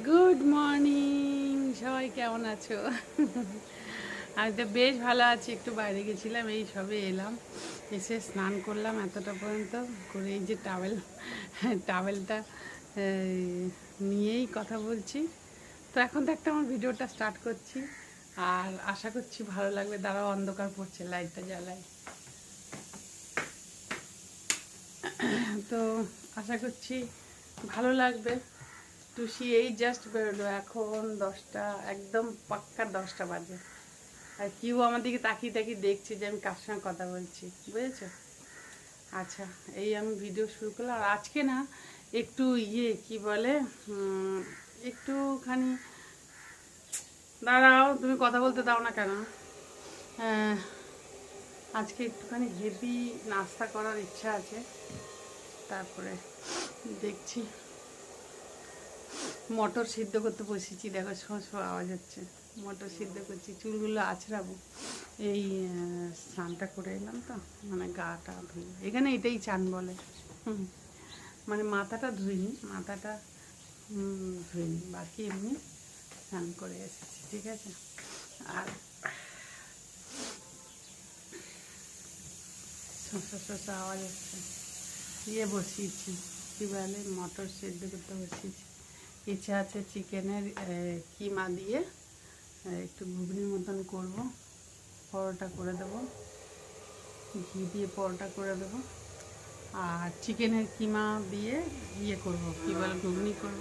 Good morning সবাই কেমন আছো? আমি তো বেশ ভালো আছি। একটু বাইরে গেছিলাম, এই সবে এলাম। এসে স্নান করলাম এতটা পর্যন্ত। করে এই যে টাওয়েল টাওয়েলটা নিয়েই কথা বলছি। তো এখন তো একটা আমার ভিডিওটা স্টার্ট করছি। আর আশা করছি ভালো লাগবে। দাঁড়াও, অন্ধকার পড়ছে লাইটটা জ্বালায় তো আশা করছি ভালো লাগবে। টুসি এই জাস্ট বেরোলো। এখন দশটা, একদম পাক্কা দশটা বাজে। আর কিউ আমার দিকে তাকিয়ে তাকিয়ে দেখছে যে আমি কার সঙ্গে কথা বলছি। বুঝেছ? আচ্ছা এই আমি ভিডিও শুরু করলাম। আর আজকে না একটু ইয়ে কি বলে একটুখানি, দাঁড়াও, তুমি কথা বলতে দাও না কেন? আজকে একটুখানি হেভি নাস্তা করার ইচ্ছা আছে। তারপরে দেখছি। মটর সিদ্ধ করতে বসেছি, দেখো শো আওয়াজ হচ্ছে মটর সিদ্ধ করছি, চুলগুলো আছড়াবো। এই স্নানটা করে এলাম তো মানে গাটা ধুই এখানে এটাই চান বলে। মানে মাথাটা ধুইনি মাথাটা ধুইনি। বাকি এমনি স্নান করে এসেছি, ঠিক আছে? আর শসা আওয়াজ হচ্ছে ইয়ে বসিয়েছি, কী বলে, মটর সেদ্ধ করতে বসিয়েছি। ইচ্ছা আছে চিকেনের কিমা দিয়ে একটু ঘুগনির মতন করব। পরোটা করে দেবো। ঘি দিয়ে পরোটা করে দেবো। আর চিকেনের কিমা দিয়ে ইয়ে করব, কী বলে, ঘুগনি করব।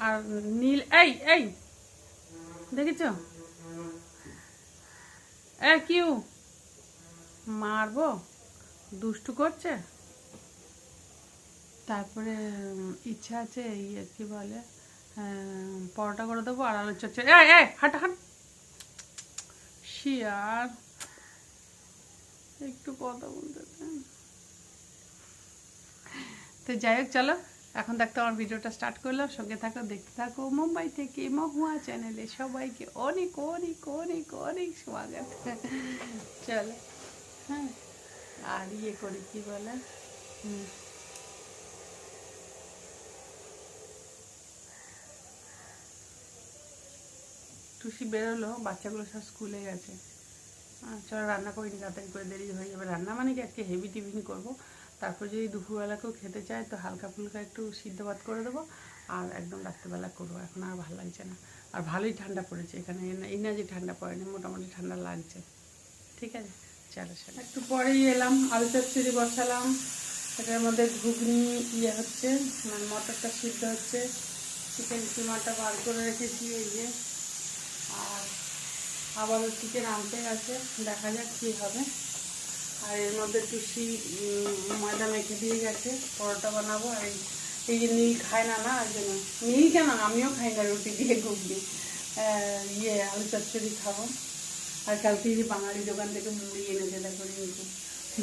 আর নীল, এই এই, দেখেছ? এ, কিউ, মারবো? দুষ্টু করছে? তারপরে ইচ্ছা আছে এই আর কি বলে পরোটা করে দেবো আর আলু চচ্চড়ি। হাট হাট। শিয়ার একটু কথা বলতে। তো যাই হোক, চলো, এখন দেখতে আমার ভিডিওটা স্টার্ট করলাম। সঙ্গে থাকো, দেখতে থাকো। মুম্বাই থেকে মহুয়া চ্যানেলে সবাইকে অনেক অনেক অনেক অনেক স্বাগত। চলো হ্যাঁ আর ইয়ে করি, কি বলে? হুম। টুসি বেরোলো, বাচ্চাগুলো সব স্কুলে গেছে। চলো রান্না করিনি তাড়াতাড়ি করে দেরি হয়ে যাবে। রান্না মানে কি? আজকে হেভি টিফিন করব। তারপর যদি দুপুরবেলা কেউ খেতে চায়, তো হালকা ফুলকা একটু সিদ্ধ ভাত করে দেবো। আর একদম রাত্রেবেলা করব। এখন আর ভালো লাগছে না। আর ভালোই ঠান্ডা পড়েছে এখানে। এই না- যে ঠান্ডা পড়েনি, মোটামুটি ঠান্ডা লাগছে। ঠিক আছে? চলো চলো। একটু পরেই এলাম আলু চচ্চড়ি বসালাম। এটার মধ্যে ঘুগনি ইয়ে হচ্ছে মানে মটরটা সিদ্ধ হচ্ছে। চিকেন কিমাটা বার করে রেখেছি, এই যে। আবারও চিকেন আনতে গেছে। দেখা যাক কী হবে। আর এর মধ্যে টুসি ময়দা মেখে দিয়ে গেছে। পরোটা বানাবো। আর এই যে নীল খায় না না ওই জন্য নীল কেন? আমিও খাই না, রুটি দিয়ে ঘুগনি ইয়ে আলু চচ্চড়ি খাব। আর কালকে যে বাঙালি দোকান থেকে মুড়ি এনেছে, দেখো রিঙ্কু।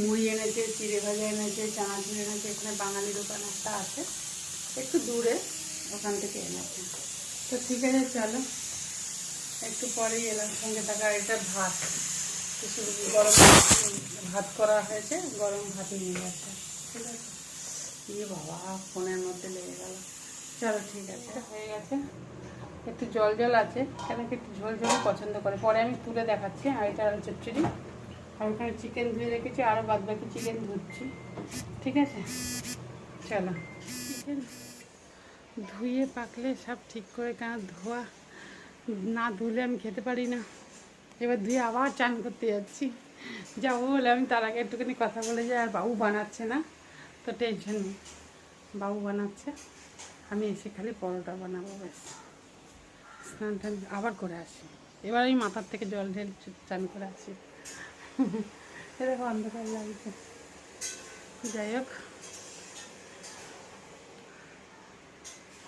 মুড়ি এনেছে, চিড়ে ভাজা এনেছে, চানাচুর এনেছে। এখানে বাঙালি দোকান একটা আছে। একটু দূরে ওখান থেকে এনেছে। তো ঠিক আছে, চলো। একটু পরেই এলাম সঙ্গে থাকা এটা ভাত। কিছু গরম ভাত করা হয়েছে গরম ভাত নিয়ে গেছে। ঠিক আছে? ইয়ে বাবা ফোনের মধ্যে লেগে গেল। চলো ঠিক আছে। হয়ে গেছে। একটু জল জল আছে কেন কি একটু ঝোল ঝোল পছন্দ করে। পরে আমি তুলে দেখাচ্ছি আর এটা আলু চচ্চড়ি আর ওখানে চিকেন ধুয়ে রেখেছি আরও বাদ বাকি চিকেন ধুচ্ছি। ঠিক আছে? চলো। চিকেন ধুয়ে পাকলে সব ঠিক করে কেন ধোয়া না ধুলে আমি খেতে পারি না। এবার ধুয়ে আবার চান করতে যাচ্ছি। যাব বলে, আমি তার আগে একটুখানি কথা বলে যাই, আর বাবু বানাচ্ছে না। তো টেনশন নেই। বাবু বানাচ্ছে, আমি এসে খালি পরোটা বানাবো ব্যাস। স্নান টান আবার করে আসি। এবার আমি মাথার থেকে জল ঢেল চান করে আসি। এরকম অন্ধকার লাগছে। যাই হোক।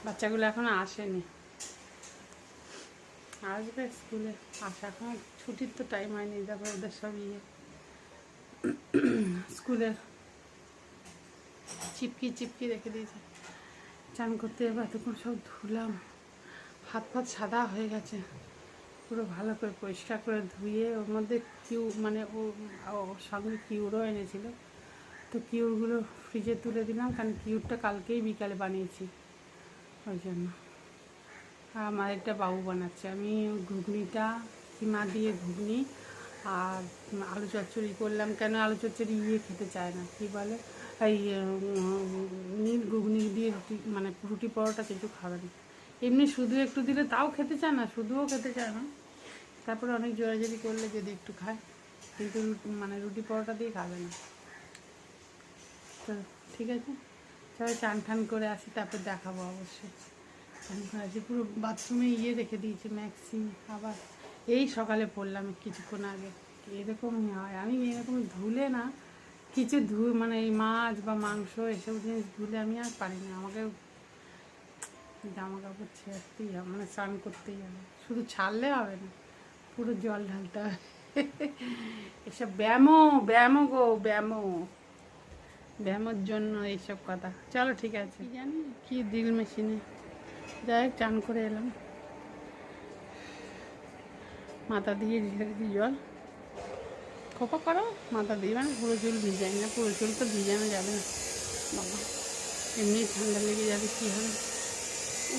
বাচ্চাগুলো এখনও আসেনি। আসবে স্কুলে আসা এখন ছুটির তো টাইম হয়নি, তারপর ওদের সব ইয়ে। স্কুলের চিপকি চিপকি রেখে দিয়েছে। চান করতে যাব এতক্ষণ সব ধুলাম। হাত ফাত সাদা হয়ে গেছে। পুরো ভালো করে পরিষ্কার করে ধুয়ে, ওর মধ্যে কিউ মানে ও ওর সঙ্গে কিউরও এনেছিল। তো কিউরগুলো ফ্রিজে তুলে দিলাম, কারণ কিউরটা কালকেই বিকালে বানিয়েছি। ওই জন্য। আমার একটা বাবু বানাচ্ছে। আমি ঘুগনিটা, কিমা দিয়ে ঘুগনি আর আলু চচ্চড়ি করলাম। কেন আলু চচ্চড়ি ইয়ে খেতে চায় না? কী বলে? এই নীল ঘুগনি দিয়ে রুটি মানে রুটি পরোটা কিছু খাবে না। এমনি শুধু একটু দিলে তাও খেতে চায় না, শুধুও খেতে চায় না। তারপরে অনেক জোরাজোরি করলে যদি একটু খায়, কিন্তু মানে রুটি পরোটা দিয়ে খাবে না। তো ঠিক আছে? সবাই চান টান করে আসি, তারপর দেখাবো অবশ্যই। করে আসি পুরো বাথরুমে ইয়ে রেখে দিয়েছি ম্যাক্সি আবার এই সকালে পড়লাম কিছুক্ষণ আগে। এরকমই হয়। আমি এরকম ধুলে না কিছু ধু মানে এই মাছ বা মাংস এসব জিনিস ধুলে আমি আর পারি না। আমাকে জামা কাপড় ছেড়তেই হবে মানে স্নান করতেই হবে। শুধু ছাড়লে হবে না পুরো জল ঢালতে হবে। এসব ব্যায়ামও ব্যায়ামও গো ব্যায়ামও। ব্যায়ামের জন্য এইসব কথা। চলো ঠিক আছে। জানি? কি ড্রিল মেশিনে যাই চান করে এলাম। মাথা দিয়ে রেখেছি জল। খোপা করো, মাথা দিয়ে মানে পুরো চুল ভিজাই না, পুরো চুল তো ভিজানো যাবে না। বাবা, এমনি ঠান্ডা লেগে যাবে, কী হবে?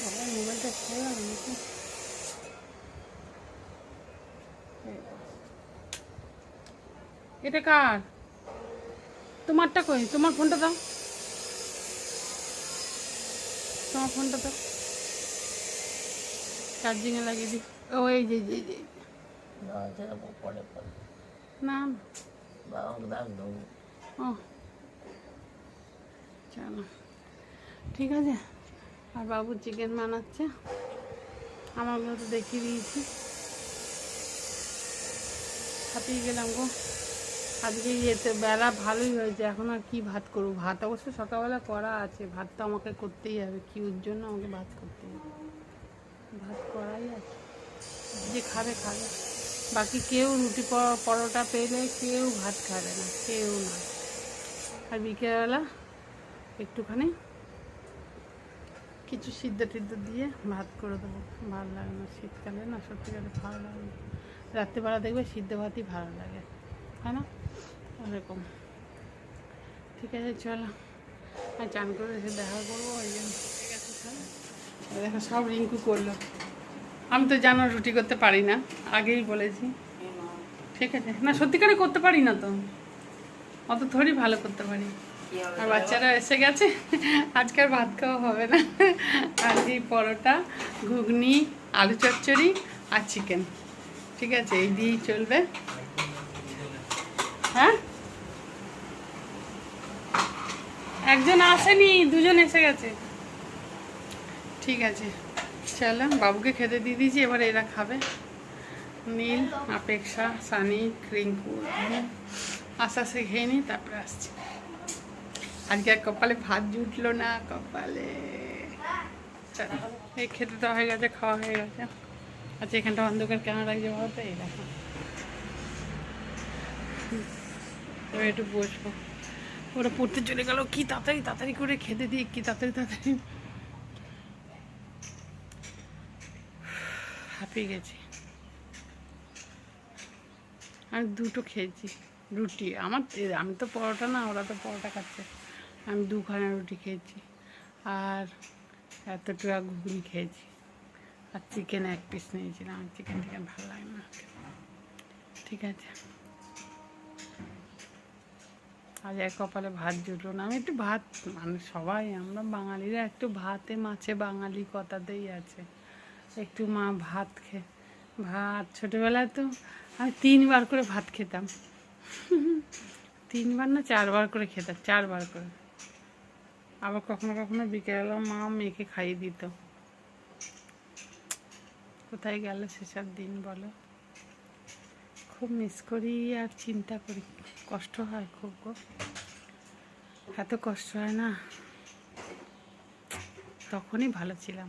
বাবা, মোবাইলটা যাবে নাকি? এটা কার? তোমারটা কই? তোমার ফোনটা দাও। তোমার ফোনটা দাও। চার্জিংয়ে লাগিয়ে দি ও এই যে যে যে। না ও। চলো। ঠিক আছে। আর বাবু চিকেন বানাচ্ছে। আমারগুলো তো দেখিয়ে দিয়েছি। হাতিয়ে গেলাম গো। আজকে ইয়েতে বেলা ভালোই হয়েছে। এখন আর কি ভাত করব? ভাত অবশ্য সকালবেলা করা আছে। ভাত তো আমাকে করতেই হবে। কি ওর জন্য আমাকে ভাত করতেই হবে। ভাত করাই আছে যে খাবে খাবে। বাকি কেউ রুটি পরোটা পেলে কেউ ভাত খাবে না, কেউ না। আর বিকেলবেলা একটুখানি কিছু সিদ্ধ টিদ্ধ দিয়ে ভাত করে দেবো। ভালো লাগে না শীতকালে, না সত্যিকারে ভালো লাগে না। রাত্রিবেলা দেখবে সিদ্ধ ভাতই ভালো লাগে হয় না? ওরকম। ঠিক আছে, চলো। আর চান করে এসে দেখা করব, ওই জন্য। ঠিক আছে দেখো সব রিঙ্কু করল। আমি তো জানো রুটি করতে পারি না আগেই বলেছি। ঠিক আছে। না সত্যিকারে করতে পারি না তো। অত থোড়ি ভালো করতে পারি। আর বাচ্চারা এসে গেছে। আজকে আর ভাত খাওয়া হবে না। আজকে এই পরোটা ঘুগনি আলু চচ্চড়ি আর চিকেন ঠিক আছে এই দিয়েই চলবে। হ্যাঁ? একজন আসেনি দুজন এসে গেছে। ঠিক আছে। চলো, বাবুকে খেতে দিয়ে দিয়েছি, এবার এরা খাবে। নীল অপেক্ষা সানি, রিঙ্কু আস্তে আস্তে খেয়ে নিই, তারপরে আসছি। আজকে আর কপালে ভাত জুটলো না, কপালে। এই খেতে তো হয়ে গেছে, খাওয়া হয়ে গেছে। আচ্ছা এখানটা অন্ধকার কেন লাগছে বলতো এই দেখো। একটু বসবো। ওরা পড়তে চলে গেল, কি তাড়াতাড়ি তাড়াতাড়ি করে খেতে দিই, কি তাড়াতাড়ি তাড়াতাড়ি। হাঁপিয়ে গেছি। আমি দুটো খেয়েছি, রুটি। আমার আমি তো পরোটা না, ওরা তো পরোটা খাচ্ছে। আমি দুখানা রুটি খেয়েছি আর এতটুকু ঘুগনি খেয়েছি। আর চিকেন এক পিস নিয়েছিলাম আমার চিকেন টিকেন ভালো লাগে না। ঠিক আছে। আজ এক কপালে ভাত জুটলো না। আমি একটু ভাত মানে সবাই, আমরা বাঙালিরা একটু ভাতে, মাছে, বাঙালি কথাতেই আছে। একটু মা ভাত খে, ভাত। ছোটোবেলায় তো আমি তিনবার করে ভাত খেতাম। তিনবার না চারবার করে খেতাম, চারবার করে। আবার কখনো কখনো বিকেলবেলা মা মেয়েকে খাইয়ে দিত। কোথায় গেল সেসব দিন বলো? খুব মিস করি আর চিন্তা করি। কষ্ট হয় খুব এত কষ্ট হয় না? তখনই ভালো ছিলাম।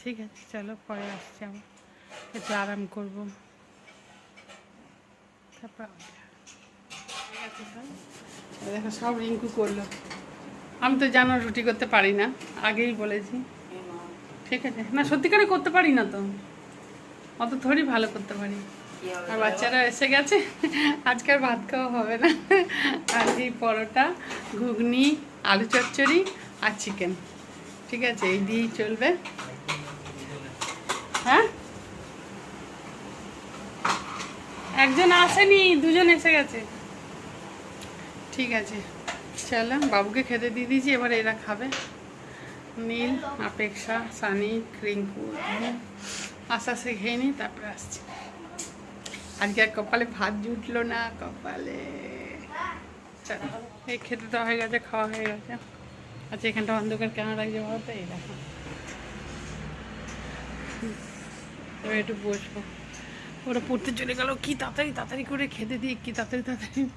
ঠিক আছে চলো পরে আসছি আবার একটু আরাম করব। তারপর দেখা। সব? রিঙ্কু করল। আমি তো জানো রুটি করতে পারি না আগেই বলেছি। ঠিক আছে। না সত্যিকারে করতে পারি না তো। অত থোড়ি ভালো করতে পারি। আর বাচ্চারা এসে গেছে। আজকে আর ভাত খাওয়া হবে না। আজকে এই পরোটা ঘুগনি আলু চচ্চড়ি আর চিকেন ঠিক আছে এই দিয়েই চলবে। হ্যাঁ? একজন আসেনি, দুজন এসে গেছে। ঠিক আছে, চলো, বাবুকে খেতে দিয়ে দিয়েছি, এবার এরা খাবে। নীল অপেক্ষা সানি, রিঙ্কু আস্তে আস্তে খেয়ে নিই, তারপরে আসছি। আজকে আর কপালে ভাত জুটলো না, কপালে। এই খেতে তো হয়ে গেছে, খাওয়া হয়ে গেছে। আচ্ছা এখানটা অন্ধকার কেন লাগছে বলতো এই দেখো। এবার একটু বসবো। ওরা পড়তে চলে গেল। কি তাড়াতাড়ি তাড়াতাড়ি করে খেতে দিই, কি তাড়াতাড়ি তাড়াতাড়ি।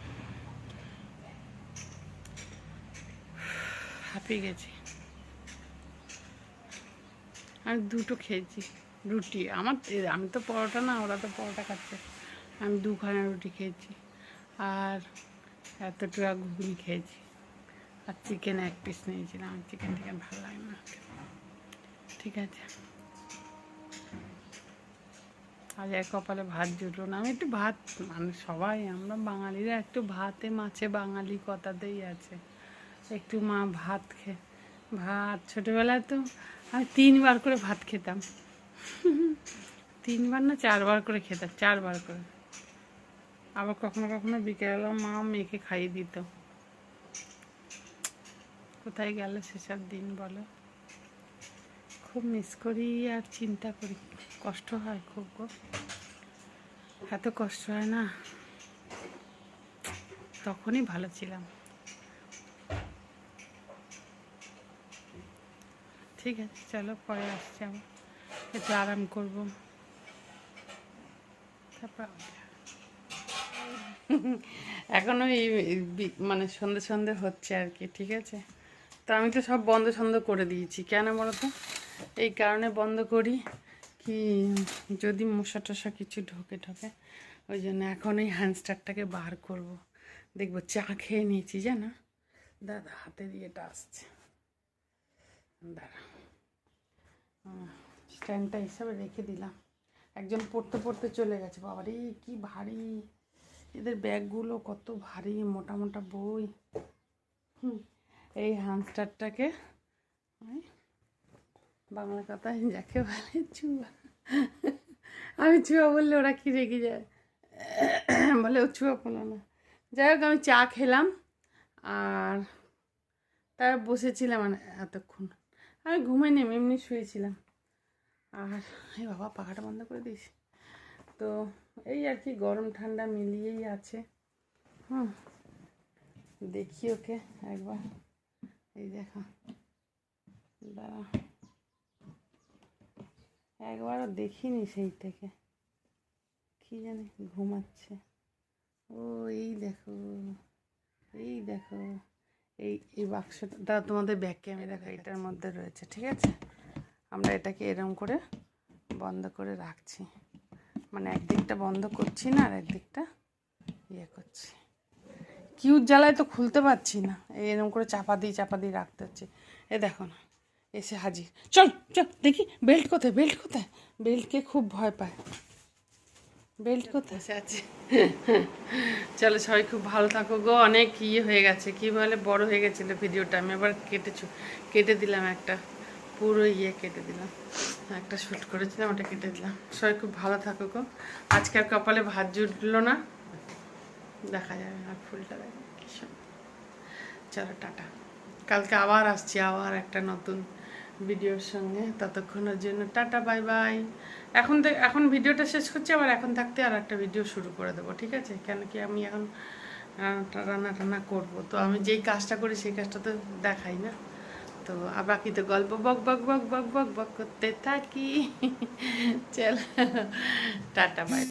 হাঁপিয়ে গেছি। আমি দুটো খেয়েছি, রুটি। আমার আমি তো পরোটা না, ওরা তো পরোটা খাচ্ছে। আমি দুখানা রুটি খেয়েছি। আর এতটুকু ঘুগনি খেয়েছি। আর চিকেন এক পিস নিয়েছিলাম। চিকেন টিকেন ভালো লাগে না। ঠিক আছে। আজ এক কপালে ভাত জুটলো না। আমি একটু ভাত মানে সবাই, আমরা বাঙালিরা একটু ভাতে মাছে বাঙালি কথাতেই আছে। একটু মা ভাত খে, ভাত, ছোটোবেলায় তো আমি তিনবার করে ভাত খেতাম। তিনবার না চারবার করে খেতাম, চারবার করে। আবার কখনো কখনো বিকেলবেলা মা মেয়েকে খাইয়ে দিত। কোথায় গেল সেসব দিন বলো? খুব মিস করি আর চিন্তা করি। কষ্ট হয় খুব গো। এত কষ্ট হয় না? তখনই ভালো ছিলাম। ঠিক আছে, চলো পরে আসছি আবার। একটু আরাম করব। তারপর। এখনও বি- মানে সন্ধে সন্ধে হচ্ছে আর কি, ঠিক আছে? তো আমি তো সব বন্ধ সন্ধ করে দিয়েছি। কেন বলো তো? এই কারণে বন্ধ করি। কি যদি মশা টশা কিছু ঢোকে ঢোকে ওই জন্য এখন এই হ্যান্ডস্টারটাকে বার করব। দেখব চা খেয়ে নিয়েছি জানো? দাদা হাতে দিয়ে এটা আসছে। দাঁড়া। স্ট্যান্ডটা হিসাবে রেখে দিলাম। একজন পড়তে পড়তে চলে গেছে। বাবারে কি ভারী। এদের ব্যাগগুলো কত ভারী মোটা মোটা বই। হুম, এই হ্যান্ডস্টারটাকে বাংলা কথায় যাকে বলে চুয়া। আমি চুয়া বললে ওরা কি রেগে যায়? বলে ও চুয়া বলো না। যাই হোক, আমি চা খেলাম আর তার বসেছিলাম এতক্ষণ। আমি ঘুমাইনি আমি এমনি শুয়েছিলাম। আর এই বাবা, পাখাটা বন্ধ করে দিয়েছি তো এই আর কি, গরম ঠান্ডা মিলিয়েই আছে। হুম, দেখি ওকে একবার। এই দেখা, দাঁড়া। একবারও দেখিনি সেই থেকে কি জানি ঘুমাচ্ছে। ও এই দেখো এই দেখো এই এই বাক্সটা তোমাদের ব্যাক ক্যামেরা এটার মধ্যে রয়েছে ঠিক আছে? আমরা এটাকে এরম করে বন্ধ করে রাখছি। মানে একদিকটা বন্ধ করছি না আর একদিকটা ইয়ে করছি। কিউর জ্বালায় তো খুলতে পারছি না। এই এরকম করে চাপা দিয়ে চাপা দিয়ে রাখতে হচ্ছে। এ দেখো না। এসে হাজির। চল চল, দেখি বেল্ট কোথায় বেল্ট কোথায়? বেল্টকে খুব ভয় পায়। বেল্ট কোথায়? বসে আছে। চলো সবাই খুব ভালো থাকো গো। অনেক ইয়ে হয়ে গেছে। কি বলে? বড় হয়ে গেছিল ভিডিওটা। আমি আবার কেটেছো কেটে দিলাম একটা। পুরো ইয়ে কেটে দিলাম। একটা শ্যুট করেছিলাম, ওটা কেটে দিলাম। সবাই খুব ভালো থাকো গো। আজকের কপালে ভাত জুটলো না। দেখা যাবে আর ফুলটা দেখো চলো, টাটা। কালকে আবার আসছি, আবার একটা নতুন ভিডিওর সঙ্গে ততক্ষণের জন্য টাটা, বাই বাই। এখন এখন ভিডিওটা শেষ করছি, আবার এখন থাকতে আর একটা ভিডিও শুরু করে দেবো, ঠিক আছে? কেন কি আমি এখন রান্না টান্না করব। তো আমি যেই কাজটা করি সেই কাজটা তো দেখাই না। তো বাকি তো গল্প বক বক বক বক বক বক করতে থাকি। চল, টাটা, বাই।